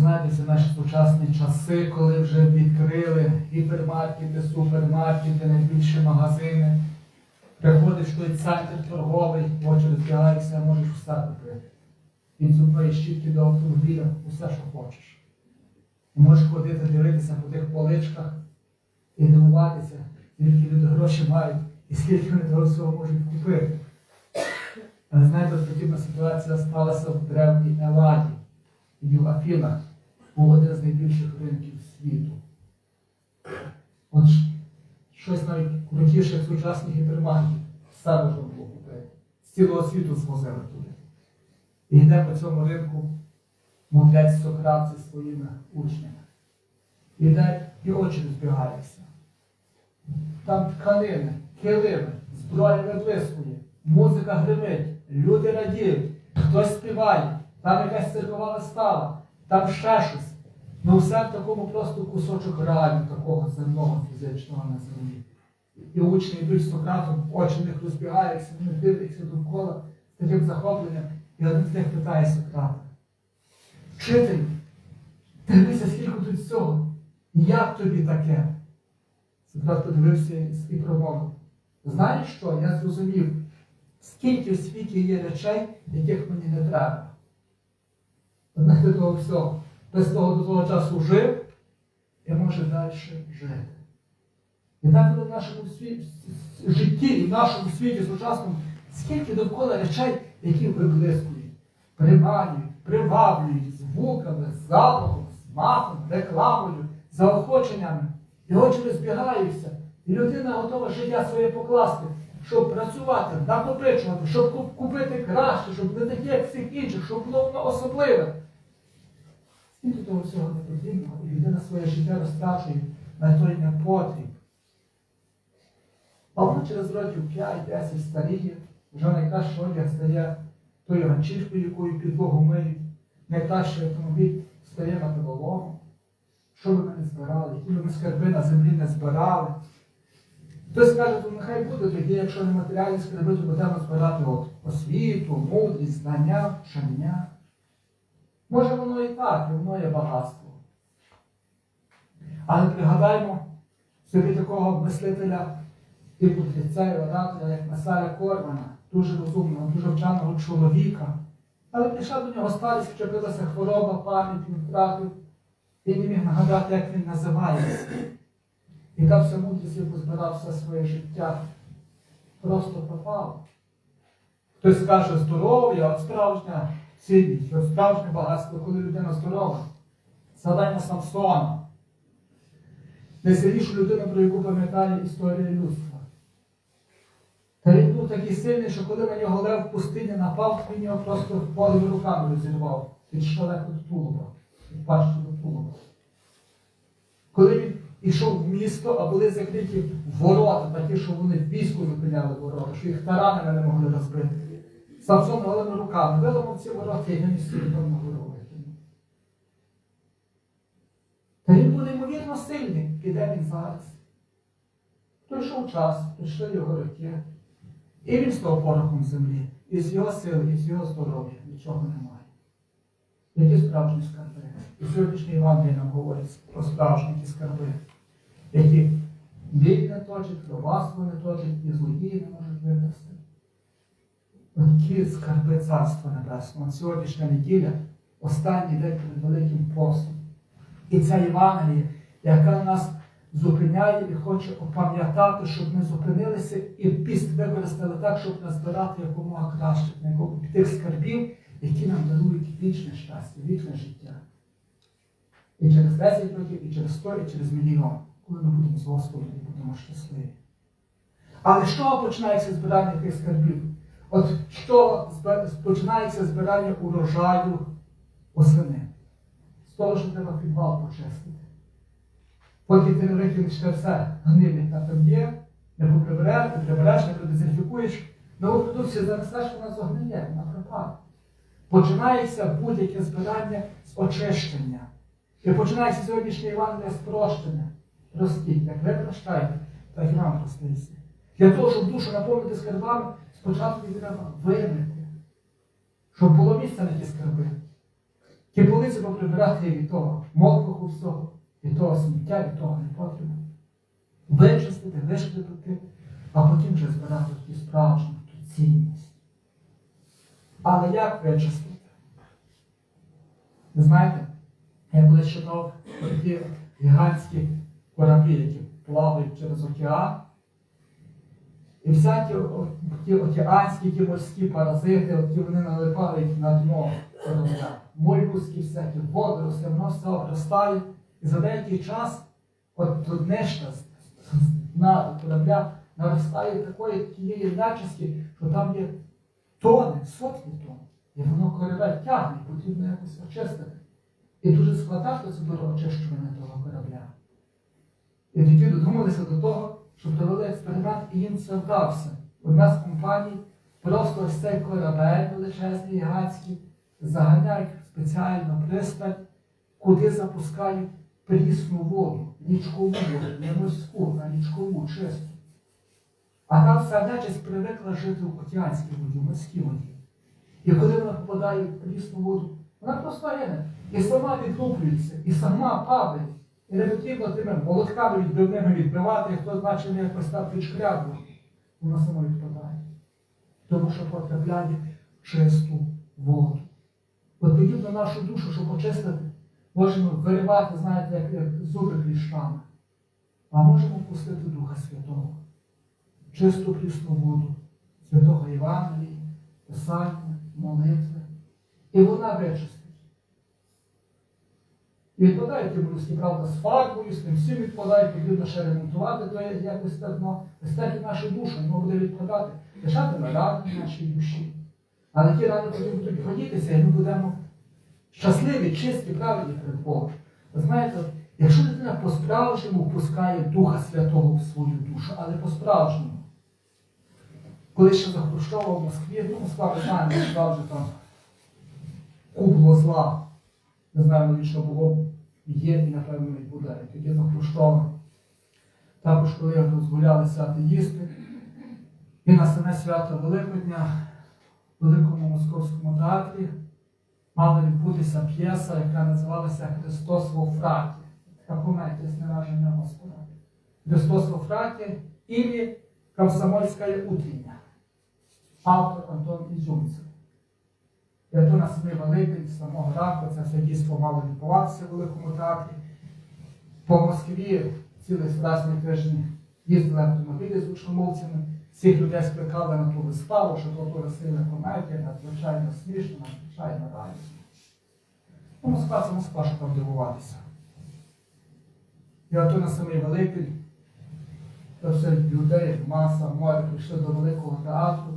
знаєте, це наші сучасні часи, коли вже відкрили гіпермаркети, супермаркети, найбільші магазини. Приходиш той центр торговий, очі розбігаються, можеш все купити. Від зубної щітки до автомобіля, усе, що хочеш. І можеш ходити, дивитися по тих поличках і дивуватися, скільки люди гроші мають і скільки вони того всього можуть купити. Але знаєте, подібна ситуація сталася в древній Еладі і в Афінах був один з найбільших ринків світу. От щось навіть крутіше, як сучасні гіпермаркети. Все можна було купити. З цілого світу звозили туди. І йде по цьому ринку, мовлять Сократ зі своїми учнями. Іде і очі розбігаються. Там тканини, килими, зброя виблискує, музика гримить, люди радіють, хтось співає, там якась циркова вистава, там ще щось. Ну все в такому просто кусочок реально такого земного фізичного на землі. І учні йдуть Сократом, очі в них розбігаються, вони дивляться довкола з таким захопленням. І один з них питає Сократа. Вчитель, дивися, скільки тут всього. Як тобі таке? Сократ подивився і промовив. Знаєш що? Я зрозумів, скільки в світі є речей, яких мені не треба. До того всього. Без того до того часу жив і може далі жити. І так в нашому світі, житті і в нашому світі сучасному, скільки довкола речей, які виблискують, приманюють, приваблюють звуками, запахом, смаком, рекламою, заохоченнями. І очі розбігаються, і людина готова життя своє покласти, щоб працювати, накопичувати, щоб купити краще, щоб не таке, як всіх інших, щоб було воно особливе. Скільки того всього не потрібно, і людина своє життя розтрачує на той непотріб. А воно через років 5-10 старіє, вже найкраще одяг стає тою ганчішкою, якою підлогу миють, найкращий автомобіль стає на металолому. Що би ми не збирали, які би ми скарби на землі не збирали. Хтось каже, то нехай буде тоді, якщо не матеріальні скарби, то будемо збирати от освіту, мудрість, знання, вчення. Може воно і так, і воно є багатство. Але пригадаймо собі такого мислителя, типу і оратора, як Месаря Кормана, дуже розумного, дуже вченого чоловіка. Але прийшла до нього старість, вчепилася хвороба, пам'ять, він втратив. Він не міг нагадати, як він називається. І та вся мудрість, яку збирав все своє життя, просто пропав. Хтось каже здоров'я, от справжня цінність, от справжнє багатство, коли людина здорова. Згадаймо Самсона. Найсильнішу людину, про яку пам'ятає історія людства. Та він був такий сильний, що коли на нього лев в пустині напав, він його просто голими руками розірвав від шалеку до тулуба, від пащі до тулуба. Коли він йшов в місто, а були закриті ворота, такі, що вони військо зупиняли ворота, що їх таранами не могли розбити. Самсон голими руками виламав ці ворота і собі там на гору. Та він був неймовірно сильний. І де він зараз? Прийшов час, прийшли його роки. І він став порохом землі. І з його сили, і з його здоров'я нічого немає. Які справжні скарби? І сьогоднішній Євангелій нам говорить про справжні ті скарби, які біль не точить, кроваство не точить, і злодії не можуть винести. От скарби Царства Небесного. Сьогоднішня неділя, останній день перед Великим постом. І ця Євангелія, яка нас зупиняє і хоче опам'ятати, щоб ми зупинилися і піст використали так, щоб назбирати якомога кращих тих скарбів, які нам дарують вічне щастя, вічне життя. І через 10 років, і через 100, і через мільйон, коли ми будемо з Господом і будемо щасливі. Але чого починається збирання тих скарбів? От зб- починається збирання урожаю осени? З того, що треба підвал почистити. Поки ти не викинеш все гнилі, яка є, не поприбереш, не прибереш, не продезінфікуєш, нову продукцію занесеш, вона зогниє, вона пропаде. Починається будь-яке збирання з очищення. І починається сьогоднішнє Євангеліє з прощення. Простіть, як ви прощаєте, так і вам проститься. Для того, щоб душу наповнити скарбами, спочатку її треба вимити, щоб було місце на ті скарби. Ті полиці поприбирати від того мокрого всього, від того сміття, від того не потрібно. Вичистити, вишкрепити, а потім вже збирати ту справжню ту цінність. Але як вичистити? Ви знаєте, я колись читав про гігантські кораблі, які плавають через океан. І всякі ті океанські, ті морські паразити, які вони налипають на дно корабля. Молюски всякі, водоросли, воно все обростає. І за деякий час от з- з дна корабля наростає такої тієї нечисті, що там є тони, сотні тонн. І воно корабель тягне, потрібно якось очистити. І дуже складна процедура очищування того корабля. І тоді додумалися до того, що провели експеримент, і їм це вдався. Одна з компаній просто ось цей корабель величезний, гігантський, заганяють в спеціальну пристань, куди запускають прісну воду, річкову воду, не морську, а річкову чисту. А там нечисть привикла жити в океанській воді, в морській воді. І коли вона попадає в прісну воду, вона просто гине. І сама відлуплюється, і сама падає. І не потрібно тими молотками відбивними відбивати, хто значить не якось там підшкрябує. Вона сама відпадає. Тому що потрапляє чисту воду. От подібно нашу душу, щоб очистити, можемо виривати, знаєте, як, як зуби кліщами. А можемо пустити Духа Святого, чисту прісну воду, святого Євангелії, Писання, молитви. І вона вичистить. І відпадають ті молюски, правда, з фарбою, з тим всім відпадають, потрібно ще ремонтувати, то якось давно. Естеті нашу душу, воно буде відпадати, лишатиме рани нашій душі. Але ті рани тоді будуть ходітися, і ми будемо щасливі, чисті, правильні перед Богом. Ви знаєте, якщо людина по-справжньому впускає Духа Святого в свою душу, але по-справжньому, коли ще за Хрущова в Москві, ну, Москва, ви знаєте, Москва вже там кубло зла. Не знаю, навіщо було, є і, напевно, і буде. І Тоді за Хрущова. Також, коли розгулялися атеїсти, і на саме свято Великодня в Великому Московському театрі мала відбутися п'єса, яка називалася Христос во фраті. Така комедія зневаження Господа. Христос во фраті ілі Комсомольська утріння. Автор Антон Ізюмцев. І ото на самий Великий, з самого ранку, це все дійство мало відбуватися в Великому театрі. По Москві цілий страсний тиждень їздили автомобілі з гучномовцями. Всіх людей скликали на ту виставу, що то була сильна комедія, надзвичайно смішно, надзвичайно радісно. Ну, Москва це Москва, що там дивуватися. І ото на самий Великий, то все людей, маса, море прийшли до Великого театру,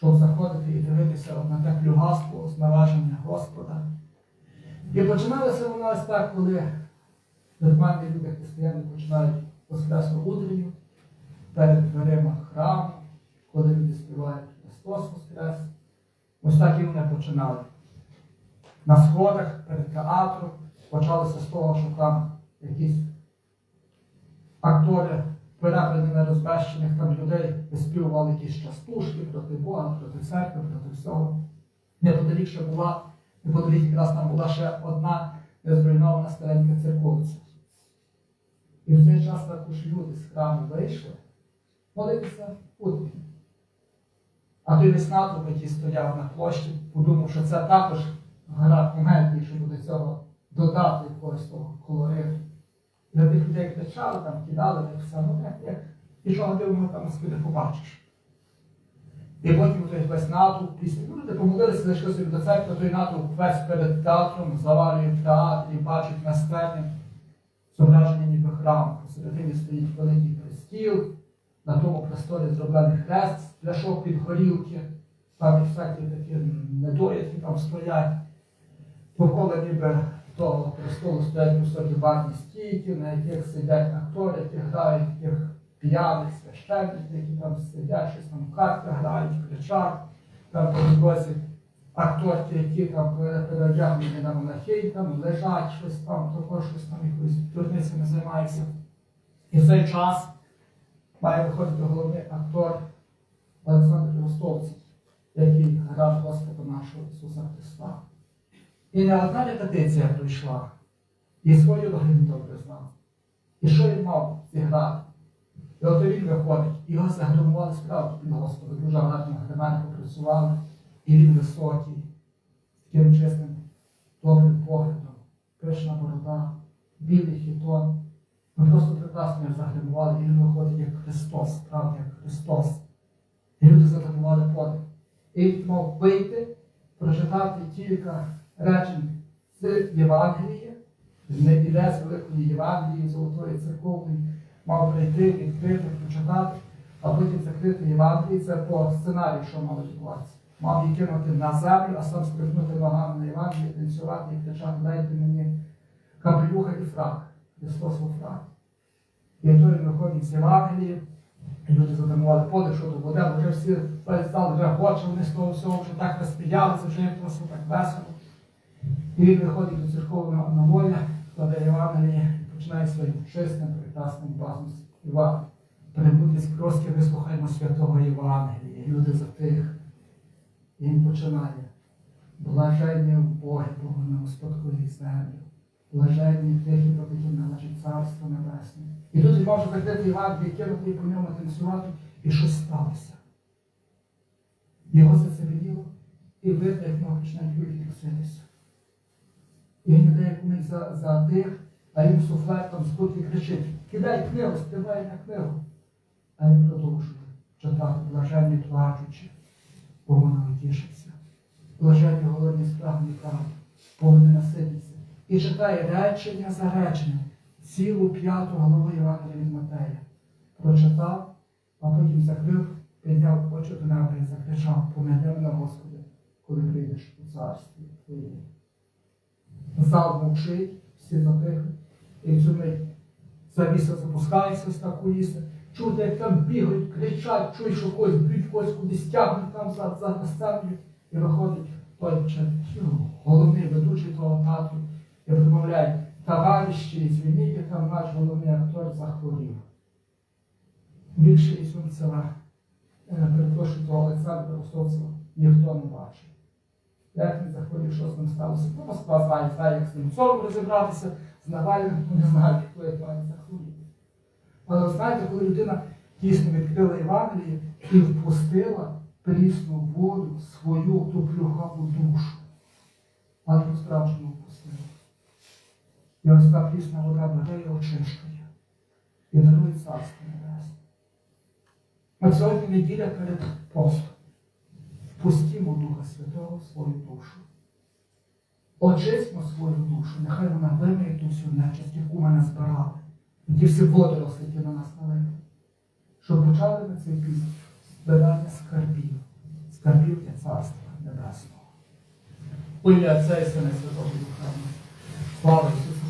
щоб заходити і дивитися на те плюгаство, зневаження Господа. І починалося воно ось так, коли нормальні люди християни починають воскресну утренню перед дверима храму, коли люди співають Христос Воскрес. Ось так і вони починали. На сходах перед театром почалося з того, що там якісь актори перебраними розбещених там людей виспівували якісь частушки проти Бога, проти церкви, проти всього. Неподалік ще була, неподалік якраз там була ще одна незруйнована старенька церковця. І в цей час також люди з храму вийшли молитися утренні. А той весь натовп, який стояв на площі, подумав, що це також гра комедії, щоб до цього додати якогось того колориту. Тих людей кричали, там кидали, як все, ну як, як нічого дивного там не побачиш. І потім той весь натовп, після, ну люди помолилися, зайшли собі до церкви, той натовп весь перед театром, завалює в театрі, бачить на сцені зображення ніби храму. Посередині стоїть великий престіл, на тому престолі зроблений хрест пляшок під горілки, там і всякі такі недоїдки там стоять. Довкола ніби того престолу стоять високі барні стійки, на яких сидять актори, які грають таких п'яних священників, які там сидять, щось там карти грають, кричать. Там по акторки, які там переодягнені на монахинь, там лежать щось там, також щось там якоюсь дурницями займаються. І в цей час має виходити головний актор Олександр Ростовцев, який грав Господа нашого Ісуса Христа. І не одна репетиція прийшла, і свою роль він добре знав. І що він мав зіграти? І от він виходить, і його загримували справді під Господа. Дуже гарно гримерку працювали, і він високий, таким чистим, добрим поглядом, пишна борода, білий хітон. Ми просто прекрасно його загримували, і він виходить як Христос, справді як Христос. І люди затримували подих. І він мав вийти, прочитати кілька речень з Євангелія, з неділя з Великої Євангелії, Золотої церковної, мав прийти, відкрити, прочитати, а потім закрити Євангеліє. Це по сценарію, що мало відбуватися. Мав її кинути на землю, а сам стрибнути ногами на Євангелії, танцювати і кричати, дайте мені капелюха і фрак, Христос у фракі. І той виходить з Євангелії, люди задумували подих, що то буде, вже всі стали вже хоче, вони з того всього вже так розпідялися, вже їм просто так весело. І він виходить до церковного наволя, кладе Євангеліє і починає своїм чистим, прекрасним басом співати. Перебутись кроски, вислухаймо святого Євангелія. Люди затих. І він починає. Блаженні в Боги, Богу на успадковій землю. Блаженні тихі, про які належить Царство Небесне. І тут він може закрити Євангеліє, кинути і по ньому танцювати, і щось сталося. Його зацепеніло, і видно, як нього починають люди труситися. І він іде як за, за тих, а він суфлетом з куті кричить, кидай книгу, співай на книгу. А він продовжує читати, блаженні плачучи, бо вона утішиться. Блаженні голодні справні правди, бо вони наситяться. І читає речення за реченням, цілу п'яту главу Євангелія від Матея. Прочитав, а потім закрив, підняв очі до неба і закричав, помяни мене, Господи, коли прийдеш у царстві Твоє. Зал мовчить, всі затихли, і в цю мить завіса запускається ось так куліси. Чути, як там бігають, кричать, чуєш, що когось б'ють, когось кудись тягнуть там за, за на. І виходить той чи- ну, головний ведучий того театру і промовляє, товариші, звільніть, там наш головний актор захворів. Більше із Сумцева, е, перепрошую, того Олександра Ростовцева ніхто не бачив. Він захворів, що з ним сталося? Ну, Москва знає, знає, як з ним цьому розібратися, з Навальним ну, не знає, хто як має захворів. Але знаєте, коли людина дійсно відкрила Євангеліє і впустила прісну воду свою ту плюхаву душу, але по-справжньому впустила. І ось та прісна вода бере і очищує. І дарує царство небесне. От сьогодні неділя перед постом. Пустімо Духа Святого в свою душу. Очистимо свою душу, нехай вона вимиє ту всю нечисть, яку мене збирали. Ті всі водоросли, які на нас налили. Щоб почали на цей піст збирання скарбів, скарбів для Царства Небесного. Ім'я Отця і Сина Святого Духа. Слава Ісусу!